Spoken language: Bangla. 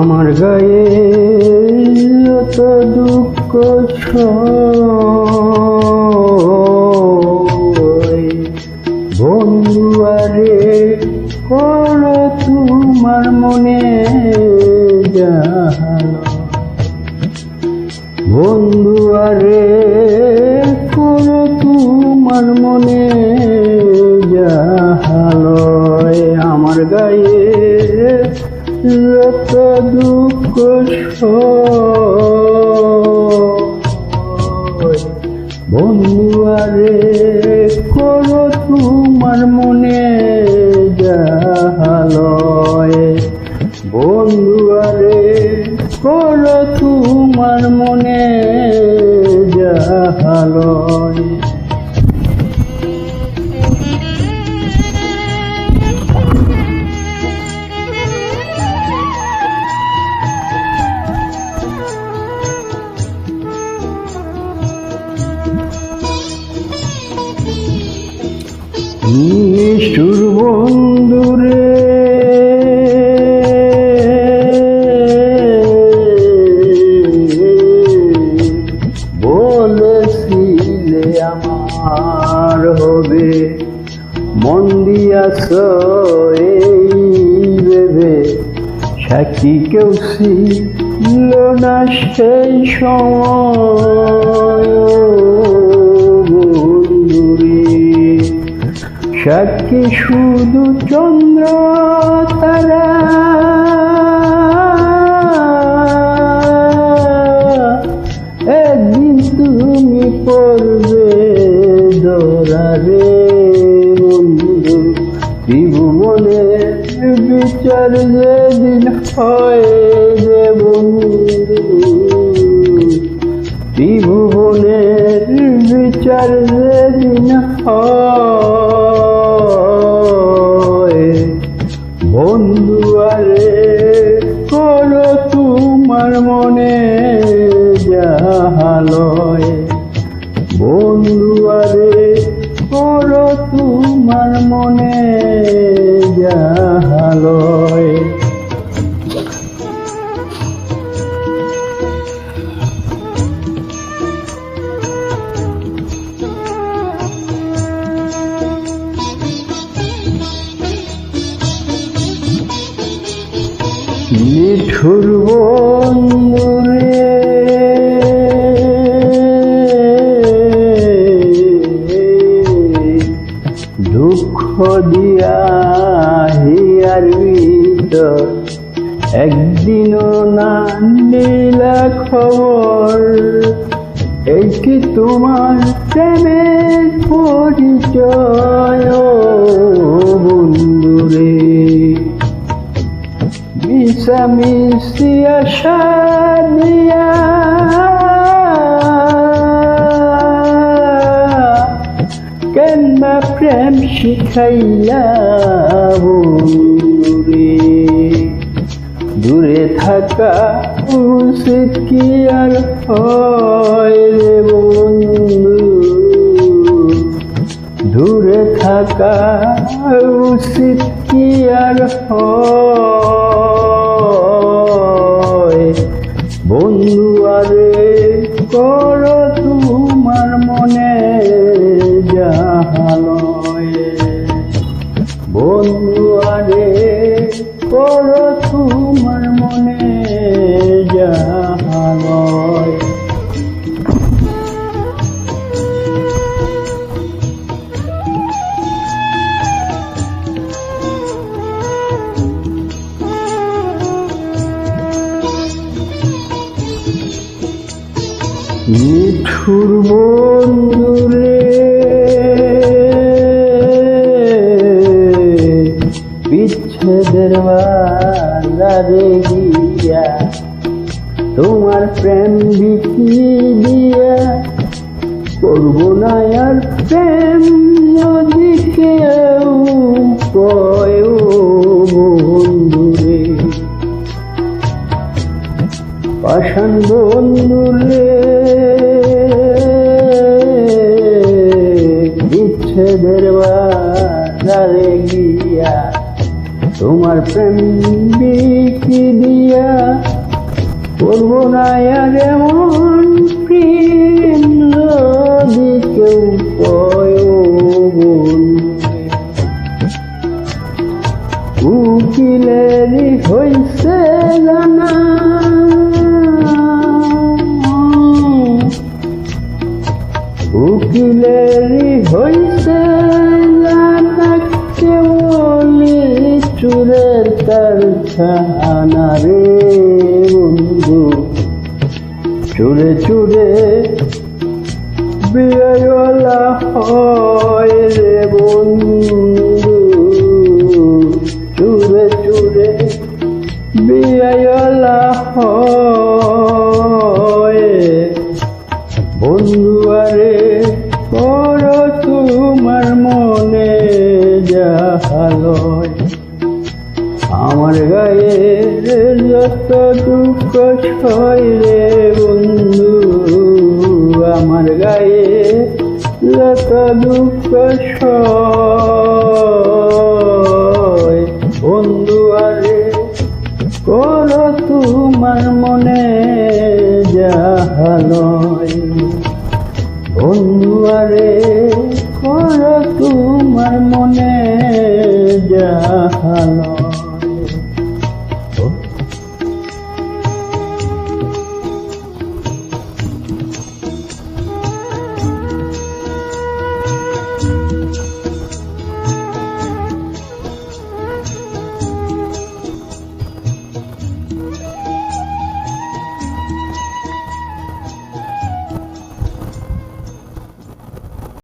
আমার গায়ে এত দুঃখ সয়, বন্ধু আরে করো তোমার মনে যাহালয়। বন্ধু আরে করো তোমার মনে সাক্ষী কেউ ছিল না সেই সময়। সাক্ষী শুধু চন্দ্র, তারা। একদিন তুমি পড়বে দরারে বন্ধু, ত্রিভুবনে বিচার যেদিন হয় রে দিয়া একদিনও না নীলা খবর। এই কি তোমার প্রেমের পরিচয় বন্ধুরে মিশামিশি আশা প্রেম শিখাইলা রে দূরে থাকা উচিত কি আর হয় রে বন্ধু? দূরে থাকা উচিত কি আর হয়? নিঠুর বন্ধুরে বিচ্ছেদের বাজারে গিয়া তোমার প্রেম বিক্রি দিয়া করব না আর প্রেম। বাজারে গিয়া তোমার প্রেম কারখানা রে বন্ধু। চুরে চুরে বিয়েলা হয় রে বন্ধু। চুরে চুরে বিয়েলা হয়। বন্ধু আরে, করো তোমার মনে যাহালয় আমার গায়ে যত দুঃখ সয় রে বন্ধু, আমার গায়ে যত দুঃখ সয়। বন্ধু, আরে করো তোমার মনে যাহালয় বন্ধু, আরে করো তোমার মনে যাহালয়